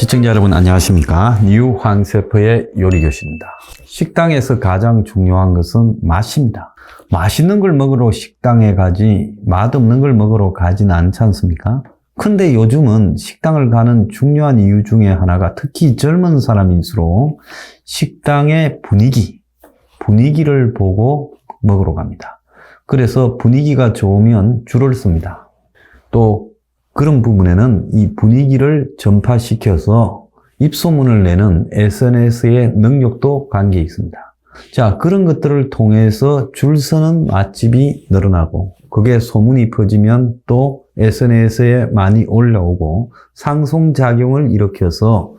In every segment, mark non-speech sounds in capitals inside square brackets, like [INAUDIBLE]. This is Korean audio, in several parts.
시청자 여러분 안녕하십니까 뉴 황세퍼의 요리교실입니다 식당에서 가장 중요한 것은 맛입니다 맛있는 걸 먹으러 식당에 가지 맛없는 걸 먹으러 가지는 않지 않습니까? 근데 요즘은 식당을 가는 중요한 이유 중에 하나가 특히 젊은 사람일수록 식당의 분위기, 분위기를 보고 먹으러 갑니다. 그래서 분위기가 좋으면 줄을 씁니다. 또 그런 부분에는 이 분위기를 전파시켜서 입소문을 내는 SNS의 능력도 관계 있습니다. 자, 그런 것들을 통해서 줄 서는 맛집이 늘어나고, 그게 소문이 퍼지면 또 SNS에 많이 올라오고, 상송작용을 일으켜서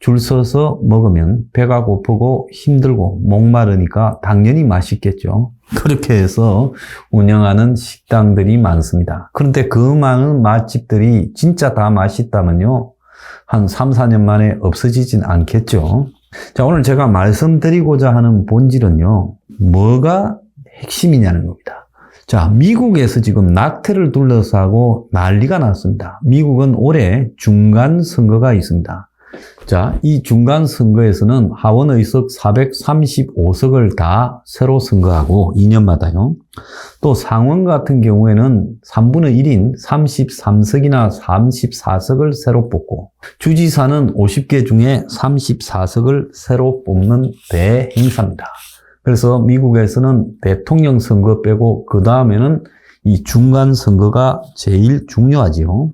줄 서서 먹으면 배가 고프고 힘들고 목마르니까 당연히 맛있겠죠. 그렇게 해서 운영하는 식당들이 많습니다. 그런데 그 많은 맛집들이 진짜 다 맛있다면요. 한 3, 4년 만에 없어지진 않겠죠. 자, 오늘 제가 말씀드리고자 하는 본질은요. 뭐가 핵심이냐는 겁니다. 자, 미국에서 지금 낙태를 둘러싸고 난리가 났습니다. 미국은 올해 중간 선거가 있습니다. 자, 이 중간 선거에서는 하원 의석 435석을 다 새로 선거하고 2년마다요. 또 상원 같은 경우에는 3분의 1인 33석이나 34석을 새로 뽑고 주지사는 50개 중에 34석을 새로 뽑는 대행사입니다. 그래서 미국에서는 대통령 선거 빼고 그 다음에는 이 중간 선거가 제일 중요하지요.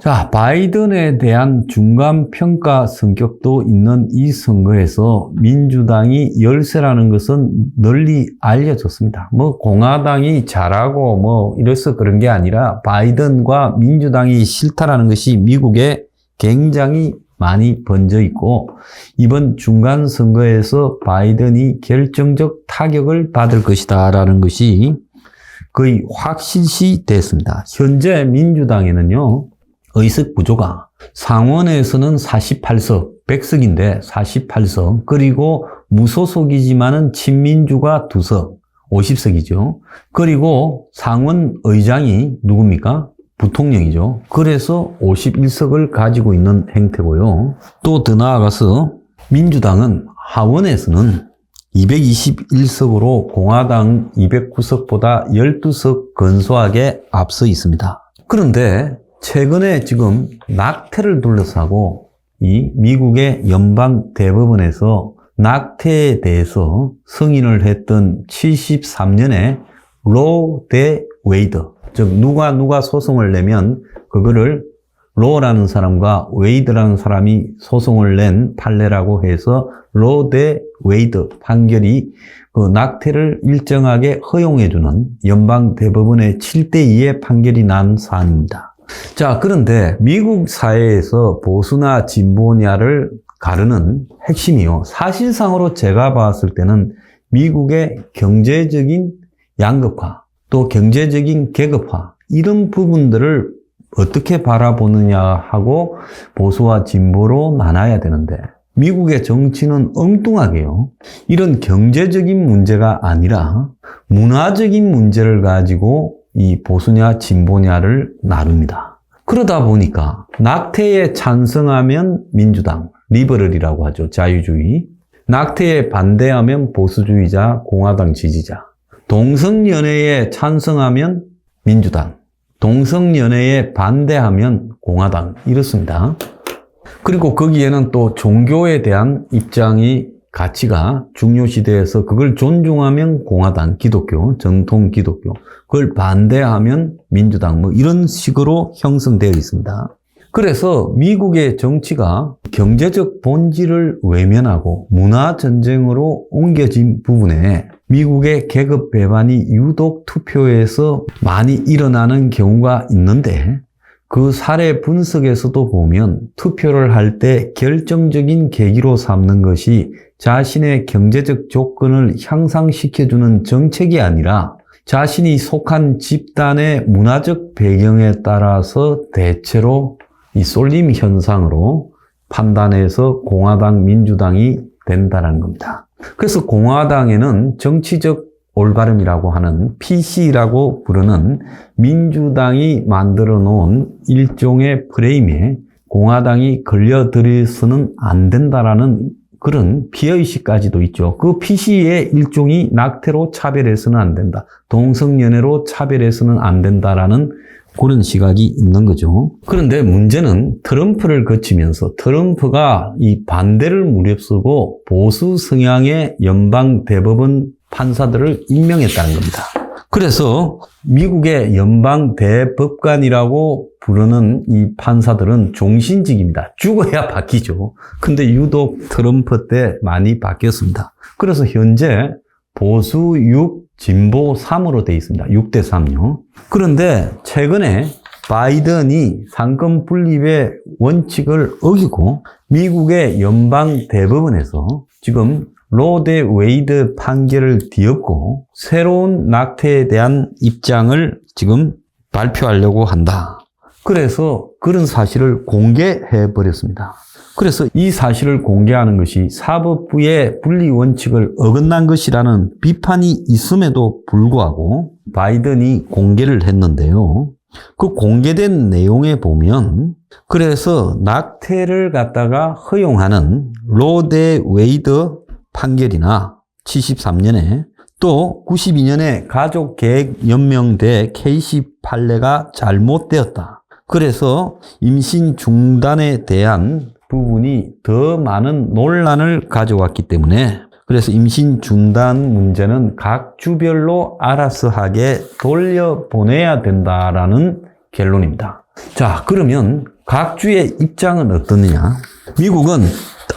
자, 바이든에 대한 중간 평가 성격도 있는 이 선거에서 민주당이 열세라는 것은 널리 알려졌습니다. 뭐 공화당이 잘하고 뭐 이래서 그런 게 아니라 바이든과 민주당이 싫다라는 것이 미국에 굉장히 많이 번져 있고 이번 중간 선거에서 바이든이 결정적 타격을 받을 것이다라는 것이 거의 확실시 됐습니다. 현재 민주당에는요. 의석 구조가 상원에서는 48석, 100석인데 48석, 그리고 무소속이지만은 친민주가 2석, 50석이죠. 그리고 상원 의장이 누굽니까? 부통령이죠. 그래서 51석을 가지고 있는 행태고요. 또 더 나아가서 민주당은 하원에서는 221석으로 공화당 209석보다 12석 근소하게 앞서 있습니다. 그런데 최근에 지금 낙태를 둘러싸고 이 미국의 연방 대법원에서 낙태에 대해서 승인을 했던 73년에 로 대 웨이드 즉 누가 누가 소송을 내면 그거를 로라는 사람과 웨이드라는 사람이 소송을 낸 판례라고 해서 로 대 웨이드 판결이 그 낙태를 일정하게 허용해주는 연방 대법원의 7대 2의 판결이 난 사안입니다. 자, 그런데 미국 사회에서 보수나 진보냐를 가르는 핵심이요. 사실상으로 제가 봤을 때는 미국의 경제적인 양극화, 또 경제적인 계급화, 이런 부분들을 어떻게 바라보느냐 하고 보수와 진보로 나눠야 되는데, 미국의 정치는 엉뚱하게요. 이런 경제적인 문제가 아니라 문화적인 문제를 가지고 이 보수냐 진보냐를 나눕니다. 그러다 보니까 낙태에 찬성하면 민주당, 리버럴이라고 하죠. 자유주의. 낙태에 반대하면 보수주의자, 공화당 지지자. 동성연애에 찬성하면 민주당. 동성연애에 반대하면 공화당. 이렇습니다. 그리고 거기에는 또 종교에 대한 입장이 가치가 중요시대에서 그걸 존중하면 공화당, 기독교, 정통 기독교, 그걸 반대하면 민주당, 뭐 이런 식으로 형성되어 있습니다. 그래서 미국의 정치가 경제적 본질을 외면하고 문화 전쟁으로 옮겨진 부분에 미국의 계급 배반이 유독 투표에서 많이 일어나는 경우가 있는데 그 사례 분석에서도 보면 투표를 할 때 결정적인 계기로 삼는 것이 자신의 경제적 조건을 향상시켜주는 정책이 아니라 자신이 속한 집단의 문화적 배경에 따라서 대체로 이 쏠림 현상으로 판단해서 공화당, 민주당이 된다는 겁니다. 그래서 공화당에는 정치적 올바름이라고 하는 PC라고 부르는 민주당이 만들어 놓은 일종의 프레임에 공화당이 걸려들어서는 안 된다라는 그런 피해의식까지도 있죠. 그 피시의 일종이 낙태로 차별해서는 안 된다. 동성연애로 차별해서는 안 된다라는 그런 시각이 있는 거죠. 그런데 문제는 트럼프를 거치면서 트럼프가 이 반대를 무릅쓰고 보수 성향의 연방 대법원 판사들을 임명했다는 겁니다. 그래서 미국의 연방 대법관이라고 부르는 이 판사들은 종신직입니다. 죽어야 바뀌죠. 근데 유독 트럼프 때 많이 바뀌었습니다. 그래서 현재 보수 6, 진보 3으로 되어 있습니다. 6대 3요. 그런데 최근에 바이든이 상권 분립의 원칙을 어기고 미국의 연방 대법원에서 지금 로데 웨이드 판결을 뒤엎고 새로운 낙태에 대한 입장을 지금 발표하려고 한다. 그래서 그런 사실을 공개해 버렸습니다. 그래서 이 사실을 공개하는 것이 사법부의 분리 원칙을 어긋난 것이라는 비판이 있음에도 불구하고 바이든이 공개를 했는데요. 그 공개된 내용에 보면 그래서 낙태를 갖다가 허용하는 로데 웨이드 판결이나 73년에 또 92년에 가족계획연명대 K시 판례가 잘못되었다. 그래서 임신 중단에 대한 부분이 더 많은 논란을 가져왔기 때문에 그래서 임신 중단 문제는 각 주별로 알아서 하게 돌려보내야 된다라는 결론입니다. 자, 그러면 각 주의 입장은 어떻느냐? 미국은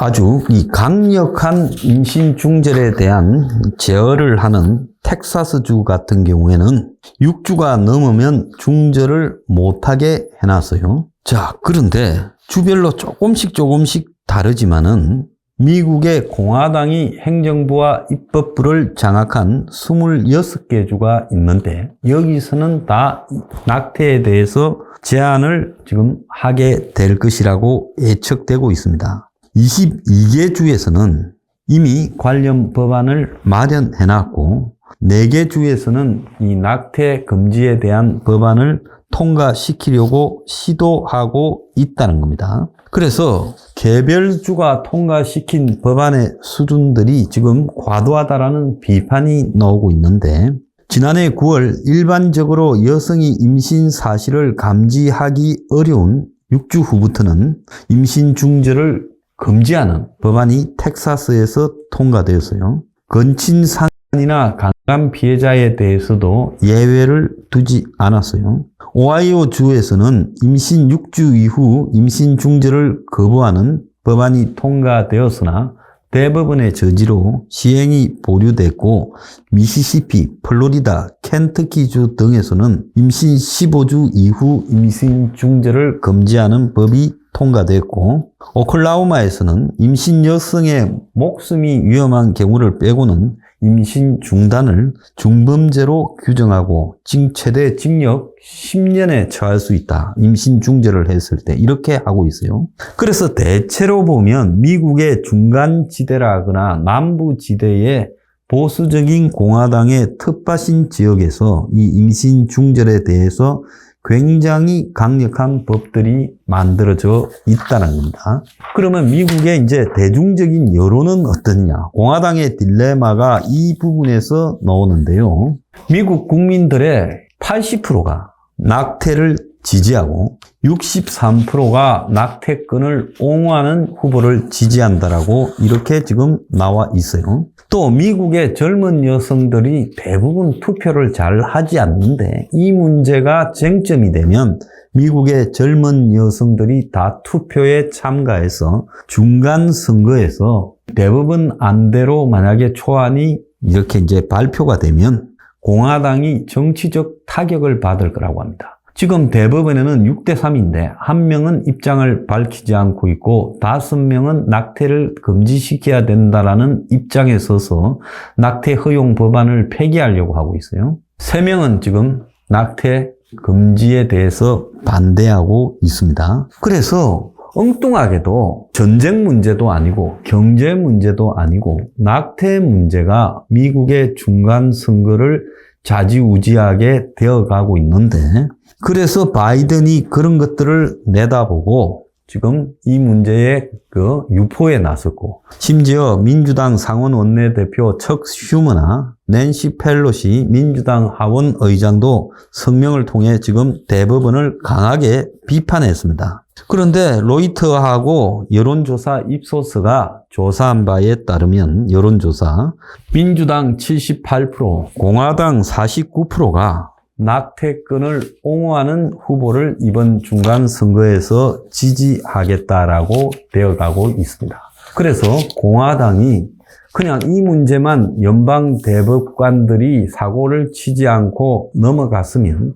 아주 이 강력한 임신 중절에 대한 제어를 하는 텍사스주 같은 경우에는 6주가 넘으면 중절을 못하게 해놨어요. 자, 그런데 주별로 조금씩 조금씩 다르지만은 미국의 공화당이 행정부와 입법부를 장악한 26개 주가 있는데 여기서는 다 낙태에 대해서 제한을 지금 하게 될 것이라고 예측되고 있습니다. 22개 주에서는 이미 관련 법안을 마련해 놨고 4개 주에서는 이 낙태 금지에 대한 법안을 통과시키려고 시도하고 있다는 겁니다. 그래서 개별주가 통과시킨 법안의 수준들이 지금 과도하다라는 비판이 나오고 있는데 지난해 9월 일반적으로 여성이 임신 사실을 감지하기 어려운 6주 후부터는 임신 중절을 금지하는 법안이 텍사스에서 통과되었어요. 건친상이나 강간 피해자에 대해서도 예외를 두지 않았어요. 오하이오 주에서는 임신 6주 이후 임신 중절을 거부하는 법안이 통과되었으나 대법원의 저지로 시행이 보류됐고 미시시피, 플로리다, 켄터키주 등에서는 임신 15주 이후 임신 중절을 금지하는 법이 통과됐고 오클라호마에서는 임신 여성의 목숨이 위험한 경우를 빼고는 임신 중단을 중범죄로 규정하고 징 최대 징역 10년에 처할 수 있다. 임신 중절을 했을 때 이렇게 하고 있어요. 그래서 대체로 보면 미국의 중간 지대라거나 남부 지대의 보수적인 공화당의 텃밭인 지역에서 이 임신 중절에 대해서 굉장히 강력한 법들이 만들어져 있다는 겁니다. 그러면 미국의 이제 대중적인 여론은 어떠냐? 공화당의 딜레마가 이 부분에서 나오는데요. 미국 국민들의 80%가 낙태를 지지하고 63%가 낙태권을 옹호하는 후보를 지지한다라고 이렇게 지금 나와 있어요. 또 미국의 젊은 여성들이 대부분 투표를 잘 하지 않는데 이 문제가 쟁점이 되면 미국의 젊은 여성들이 다 투표에 참가해서 중간 선거에서 대부분 안대로 만약에 초안이 이렇게 이제 발표가 되면 공화당이 정치적 타격을 받을 거라고 합니다. 지금 대법원에는 6대 3인데 한 명은 입장을 밝히지 않고 있고 다섯 명은 낙태를 금지시켜야 된다라는 입장에 서서 낙태 허용 법안을 폐기하려고 하고 있어요. 세 명은 지금 낙태 금지에 대해서 반대하고 있습니다. 그래서 엉뚱하게도 전쟁 문제도 아니고 경제 문제도 아니고 낙태 문제가 미국의 중간 선거를 좌지우지하게 되어가고 있는데 그래서 바이든이 그런 것들을 내다보고 지금 이 문제의 그 유포에 나섰고 심지어 민주당 상원 원내대표 척 슈머나 낸시 펠로시 민주당 하원 의장도 성명을 통해 지금 대법원을 강하게 비판했습니다. 그런데 로이터하고 여론조사 입소스가 조사한 바에 따르면 여론조사 민주당 78%, 공화당 49%가 낙태권을 옹호하는 후보를 이번 중간 선거에서 지지하겠다라고 되어가고 있습니다. 그래서 공화당이 그냥 이 문제만 연방 대법관들이 사고를 치지 않고 넘어갔으면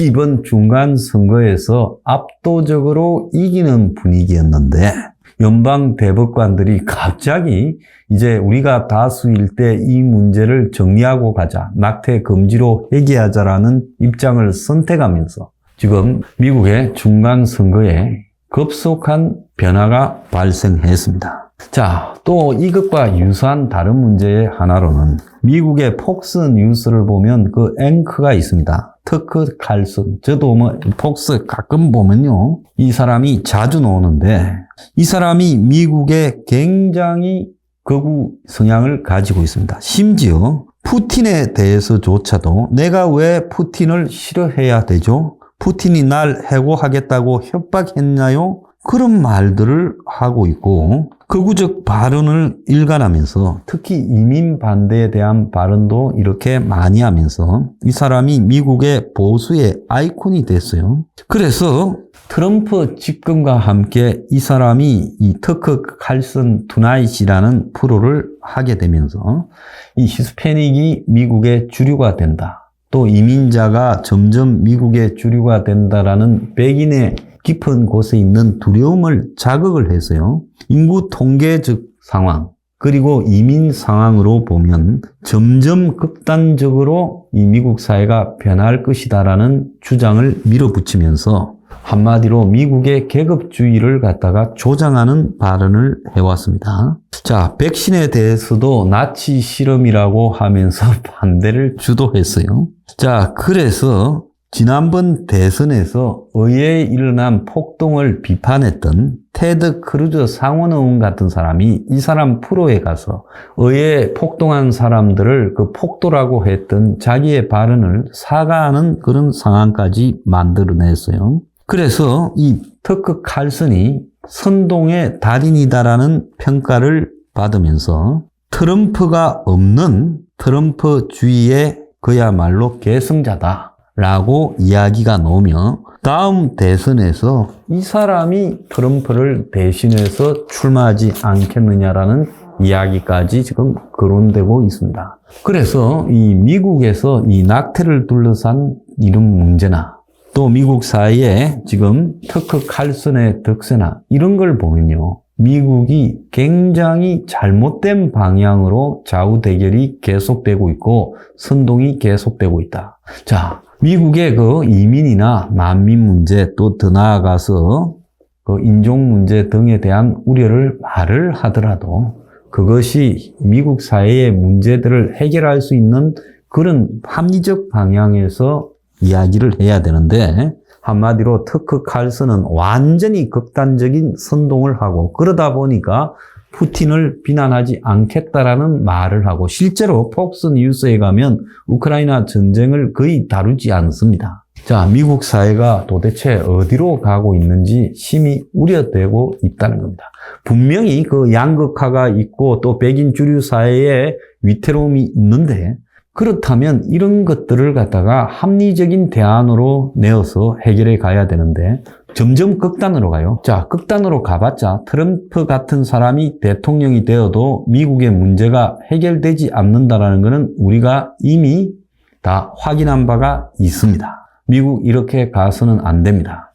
이번 중간 선거에서 압도적으로 이기는 분위기였는데 연방 대법관들이 갑자기 이제 우리가 다수일 때 이 문제를 정리하고 가자, 낙태 금지로 회귀하자라는 입장을 선택하면서 지금 미국의 중간 선거에 급속한 변화가 발생했습니다. 자, 또 이것과 유사한 다른 문제의 하나로는 미국의 폭스 뉴스를 보면 그 앵커가 있습니다. 터크 칼슨. 저도 뭐 폭스 가끔 보면요. 이 사람이 자주 나오는데 이 사람이 미국에 굉장히 거구 성향을 가지고 있습니다. 심지어 푸틴에 대해서조차도 내가 왜 푸틴을 싫어해야 되죠? 푸틴이 날 해고하겠다고 협박했나요? 그런 말들을 하고 있고 극우적 발언을 일관하면서 특히 이민 반대에 대한 발언도 이렇게 많이 하면서 이 사람이 미국의 보수의 아이콘이 됐어요. 그래서 트럼프 집권과 함께 이 사람이 이 터크 칼슨 투나잇이라는 프로를 하게 되면서 이 히스패닉이 미국의 주류가 된다. 또 이민자가 점점 미국의 주류가 된다라는 백인의 깊은 곳에 있는 두려움을 자극을 해서요. 인구 통계적 상황, 그리고 이민 상황으로 보면 점점 극단적으로 이 미국 사회가 변할 것이다라는 주장을 밀어붙이면서 한마디로 미국의 계급주의를 갖다가 조장하는 발언을 해왔습니다. 자, 백신에 대해서도 나치 실험이라고 하면서 [LAUGHS] 반대를 주도했어요. 자, 그래서 지난번 대선에서 의회에 일어난 폭동을 비판했던 테드 크루즈 상원 의원 같은 사람이 이 사람 프로에 가서 의회에 폭동한 사람들을 그 폭도라고 했던 자기의 발언을 사과하는 그런 상황까지 만들어냈어요. 그래서 이 터크 칼슨이 선동의 달인이다라는 평가를 받으면서 트럼프가 없는 트럼프주의의 그야말로 계승자다. 라고 이야기가 나오며 다음 대선에서 이 사람이 트럼프를 대신해서 출마하지 않겠느냐라는 이야기까지 지금 거론되고 있습니다. 그래서 이 미국에서 이 낙태를 둘러싼 이런 문제나 또 미국 사이에 지금 터크 칼슨의 덕세나 이런 걸 보면요. 미국이 굉장히 잘못된 방향으로 좌우 대결이 계속되고 있고 선동이 계속되고 있다. 자, 미국의 그 이민이나 난민 문제 또 더 나아가서 그 인종 문제 등에 대한 우려를 말을 하더라도 그것이 미국 사회의 문제들을 해결할 수 있는 그런 합리적 방향에서 이야기를 해야 되는데 한마디로 터크 칼슨은 완전히 극단적인 선동을 하고 그러다 보니까 푸틴을 비난하지 않겠다라는 말을 하고 실제로 폭스 뉴스에 가면 우크라이나 전쟁을 거의 다루지 않습니다. 자, 미국 사회가 도대체 어디로 가고 있는지 심히 우려되고 있다는 겁니다. 분명히 그 양극화가 있고 또 백인 주류 사회에 위태로움이 있는데 그렇다면 이런 것들을 갖다가 합리적인 대안으로 내어서 해결해 가야 되는데 점점 극단으로 가요. 자, 극단으로 가봤자 트럼프 같은 사람이 대통령이 되어도 미국의 문제가 해결되지 않는다라는 것은 우리가 이미 다 확인한 바가 있습니다. 미국 이렇게 가서는 안 됩니다.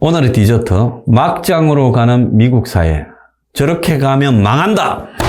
오늘의 디저트, 막장으로 가는 미국 사회. 저렇게 가면 망한다!